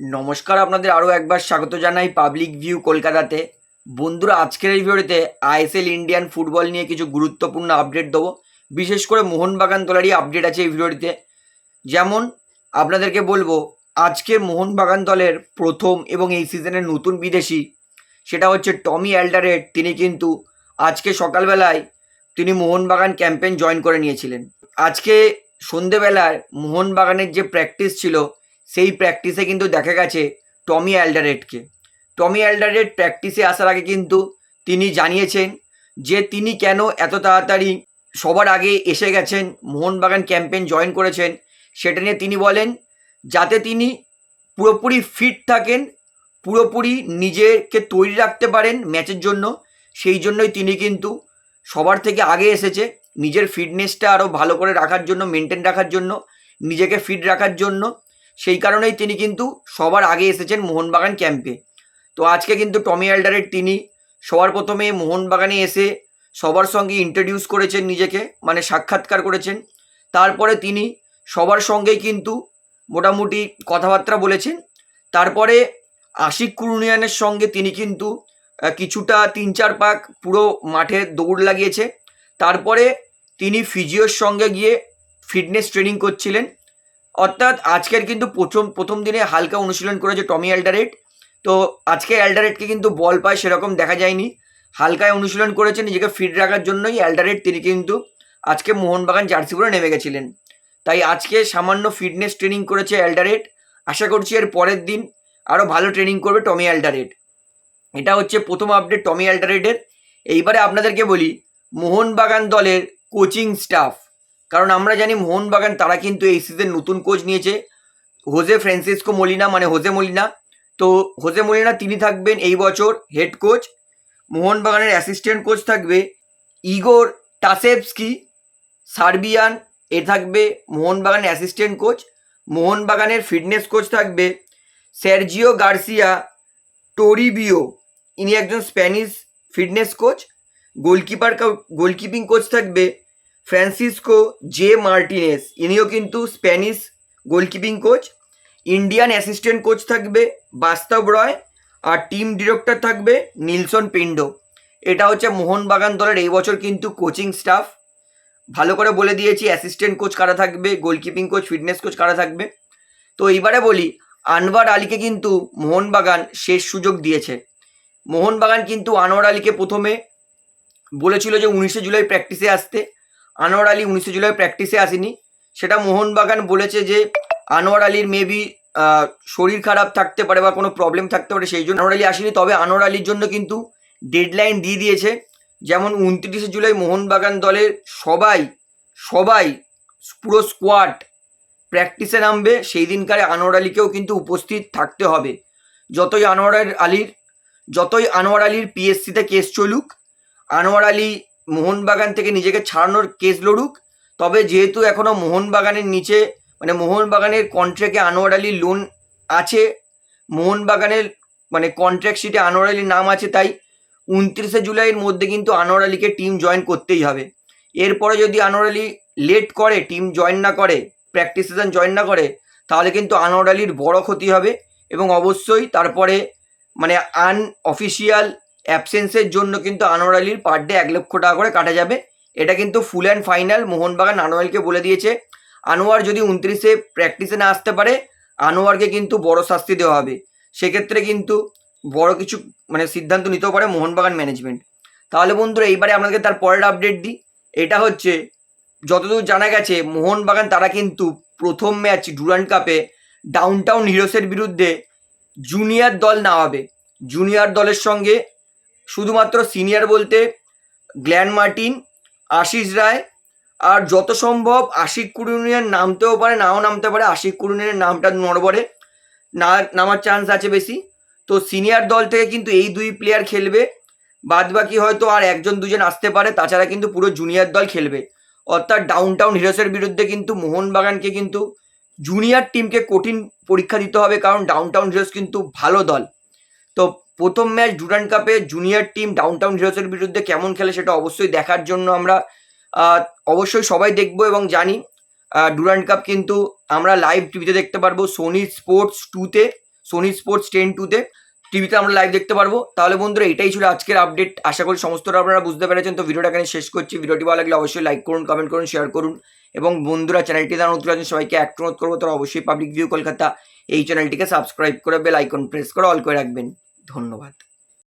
নমস্কার আপনাদের আরও একবার স্বাগত জানাই পাবলিক ভিউ কলকাতাতে। বন্ধুরা, আজকের এই ভিডিওতে আইএসএল ইন্ডিয়ান ফুটবল নিয়ে কিছু গুরুত্বপূর্ণ আপডেট দেবো। বিশেষ করে মোহনবাগান দলেরই আপডেট আছে এই ভিডিওটিতে যেমন, আপনাদেরকে বলব, আজকে মোহনবাগান দলের প্রথম এবং এই সিজনের নতুন বিদেশি, সেটা হচ্ছে টমি অ্যাল্ডারেট তিনি কিন্তু আজকে সকালবেলায় তিনি মোহনবাগান ক্যাম্পেন জয়েন করে নিয়েছিলেন। আজকে সন্ধেবেলায় মোহনবাগানের যে প্র্যাকটিস ছিল সেই প্র্যাকটিসে কিন্তু দেখা গেছে টমি অ্যাল্ডারেটকে টমি অ্যাল্ডারেট প্র্যাকটিসে আসার আগে কিন্তু তিনি জানিয়েছেন যে তিনি কেন এত তাড়াতাড়ি সবার আগে এসে গেছেন, মোহনবাগান ক্যাম্পেন জয়েন করেছেন, সেটা নিয়ে তিনি বলেন যাতে তিনি পুরোপুরি ফিট থাকেন, পুরোপুরি নিজেকে তৈরি রাখতে পারেন ম্যাচের জন্য, সেই জন্যই তিনি কিন্তু সবার থেকে আগে এসেছে, নিজের ফিটনেসটা আরও ভালো করে রাখার জন্য মেনটেন রাখার জন্য, নিজেকে ফিট রাখার জন্য সেই কারণেই তিনি কিন্তু সবার আগে এসেছেন মোহনবাগান ক্যাম্পে তো আজকে কিন্তু টমি অ্যাল্ডারের তিনি সবার প্রথমে মোহনবাগানে এসে সবার সঙ্গে ইন্ট্রোডিউস করেছেন নিজেকে মানে সাক্ষাৎকার করেছেন। তারপরে তিনি সবার সঙ্গেই কিন্তু মোটামুটি কথাবার্তা বলেছেন। তারপরে আশিক কুরুনিয়ানের সঙ্গে তিনি কিন্তু কিছুটা তিন চার পাক পুরো মাঠে দৌড় লাগিয়েছে। তারপরে তিনি ফিজিওর সঙ্গে গিয়ে ফিটনেস ট্রেনিং করছিলেন। অর্থাৎ আজকের কিন্তু প্রথম প্রথম দিনে হালকা অনুশীলন করেছে টমি অ্যাল্ডারেট তো আজকে অ্যাল্ডারেটকে কিন্তু বল পায় সেরকম দেখা যায়নি। হালকায় অনুশীলন করেছে নিজেকে ফিট রাখার জন্যই অ্যাল্ডারেট তিনি কিন্তু আজকে মোহনবাগান জার্সি পরে নেমে গেছিলেন। তাই আজকে সামান্য ফিটনেস ট্রেনিং করেছে অ্যাল্ডারেট আশা করছি এর পরের দিন আরও ভালো ট্রেনিং করবে টমি অ্যাল্ডারেট এটা হচ্ছে প্রথম আপডেট টমি অ্যাল্ডারেটের এইবারে আপনাদেরকে বলি, মোহনবাগান দলের কোচিং স্টাফ। কারণ আমরা জানি মোহনবাগান, তারা কিন্তু এই সিজন নতুন কোচ নিয়েছে। হোজে ফ্রান্সিসকো মলিনা মানে হোজে মলিনা। তো হোজে মলিনা, তিনি থাকবেন এই বছর হেড কোচ মোহনবাগানের অ্যাসিস্ট্যান্ট কোচ থাকবে ইগোর টাসেভস্কি। সার্বিয়ান, এ থাকবে মোহনবাগানের অ্যাসিস্ট্যান্ট কোচ মোহনবাগানের ফিটনেস কোচ থাকবে সার্জিও গার্সিয়া টোরিবিও। ইনি একজন স্প্যানিশ ফিটনেস কোচ গোলকিপার গোলকিপিং কোচ থাকবে ফ্রান্সিসকো জে মার্টিনেস, ইনিও কিন্তু স্প্যানিশ গোলকিপিং কোচ, ইন্ডিয়ান অ্যাসিস্ট্যান্ট কোচ থাকবে বাস্তব রয় আর টিম ডিরেক্টর থাকবে নিলসন পিন্ডো। এটা হচ্ছে মোহনবাগান দলের এই বছর কিন্তু কোচিং স্টাফ। ভালো করে বলে দিয়েছি, অ্যাসিস্ট্যান্ট কোচ কারা থাকবে, গোলকিপিং কোচ, ফিটনেস কোচ কারা থাকবে। তো এইবারে বলি আনওয়ার আলীকে কিন্তু মোহনবাগান শেষ সুযোগ দিয়েছে। মোহনবাগান কিন্তু আনোয়ার আলীকে প্রথমে বলেছিল যে উনিশে জুলাই প্র্যাকটিসে আসতে। আনোয়ার আলী উনিশে জুলাই প্র্যাকটিসে আসেনি। সেটা মোহনবাগান বলেছে যে আনোয়ার আলীর মেবি শরীর খারাপ থাকতে পারে বা কোনো প্রবলেম থাকতে পারে সেই জন্য আনোয়ার আলী আসেনি। তবে আনোয়ার আলীর জন্য কিন্তু ডেডলাইন দিয়ে দিয়েছে। যেমন উনত্রিশে জুলাই মোহনবাগান দলের সবাই সবাই, পুরো স্কোয়াড প্র্যাকটিসে নামবে। সেই দিনকারে আনোয়ার আলীকেও কিন্তু উপস্থিত থাকতে হবে। যতই আনোয়ার আলীর, যতই আনোয়ার আলীর পিএসসিতে কেস চলুক, আনোয়ার আলী মোহনবাগান থেকে নিজেকে ছাড়ানোর কেস লড়ুক, তবে যেহেতু এখনও মোহনবাগানের নিচে মানে মোহনবাগানের কন্ট্রাক্টে আনোয়ার আলীর লোন আছে, মোহনবাগানের মানে কন্ট্রাক্ট শিটে আনোয়ার আলীর নাম আছে, তাই উনত্রিশে জুলাইয়ের মধ্যে কিন্তু আনোয়ার আলীকে টিম জয়েন করতেই হবে। এরপরে যদি আনোয়ার আলী লেট করে টিম জয়েন না করে প্র্যাকটিস সিজন জয়েন না করে, তাহলে কিন্তু আনোয়ার আলীর বড় ক্ষতি হবে এবং অবশ্যই তারপরে মানে আনঅফিসিয়াল অ্যাবসেন্সের জন্য কিন্তু আনোয়ার আলীর পার ডে এক লক্ষ টাকা করে কাটা যাবে। এটা কিন্তু ফুল অ্যান্ড ফাইনাল মোহনবাগান আনোয়ারকে বলে দিয়েছে। আনোয়ার যদি উনত্রিশে প্র্যাকটিসে না আসতে পারে আনোয়ারকে কিন্তু বড় শাস্তি দেওয়া হবে। সেক্ষেত্রে কিন্তু বড় কিছু মানে সিদ্ধান্ত নিতেও পারে মোহনবাগান ম্যানেজমেন্ট তাহলে বন্ধুরা, এইবারে আপনাদের তার পরের আপডেট দিই। এটা হচ্ছে, যতদূর জানা গেছে, মোহনবাগান তারা কিন্তু প্রথম ম্যাচ ডুরান্ড কাপে ডাউনটাউন হিরোসের বিরুদ্ধে জুনিয়র দল নামাবে। জুনিয়র দলের সঙ্গে শুধুমাত্র সিনিয়র বলতে গ্ল্যান মার্টিন, আশিস রায় আর যত সম্ভব আশিক কুরুনিয়ার নামতেও পারে, নাও নামতে পারে, আশিক কুরুনিয়ার নামটা নড়বড়ে, না, নামার চান্স আছে বেশি। তো সিনিয়র দল থেকে কিন্তু এই দুই প্লেয়ার খেলবে বাদ বাকি হয়তো আর একজন দুজন আসতে পারে, তাছাড়া কিন্তু পুরো জুনিয়র দল খেলবে। অর্থাৎ ডাউনটাউন হিরোসের বিরুদ্ধে কিন্তু মোহনবাগানকে কিন্তু জুনিয়র টিমকে কঠিন পরীক্ষা দিতে হবে, কারণ ডাউনটাউন হিরোস কিন্তু ভালো দল। তো প্রথম ম্যাচ ডুরান্ড কাপে জুনিয়র টিম ডাউনটাউন হিরোসের বিরুদ্ধে কেমন খেলে সেটা অবশ্যই দেখার জন্য আমরা অবশ্যই সবাই দেখব এবং জানি ডুরান্ড কাপ কিন্তু আমরা লাইভ টিভিতে দেখতে পারব সোনি স্পোর্টস টুতে সোনি স্পোর্টস টেন টুতে টিভিতে আমরা লাইভ দেখতে পারব। তাহলে বন্ধুরা, এটাই ছিল আজকের আপডেট আশা করি সমস্তটা আপনারা বুঝতে পেরেছেন। তো ভিডিওটা এখানে শেষ করছি। ভিডিওটি ভালো লাগলে অবশ্যই লাইক করুন কমেন্ট করুন শেয়ার করুন। এবং বন্ধুরা চ্যানেলটি যারা নতুন আছেন, সবাইকে এক অনুরোধ করব, তারা অবশ্যই পাবলিক ভিউ কলকাতা এই চ্যানেলটিকে সাবস্ক্রাইব করে বেল আইকন প্রেস করে অল করে রাখবেন। ধন্যবাদ।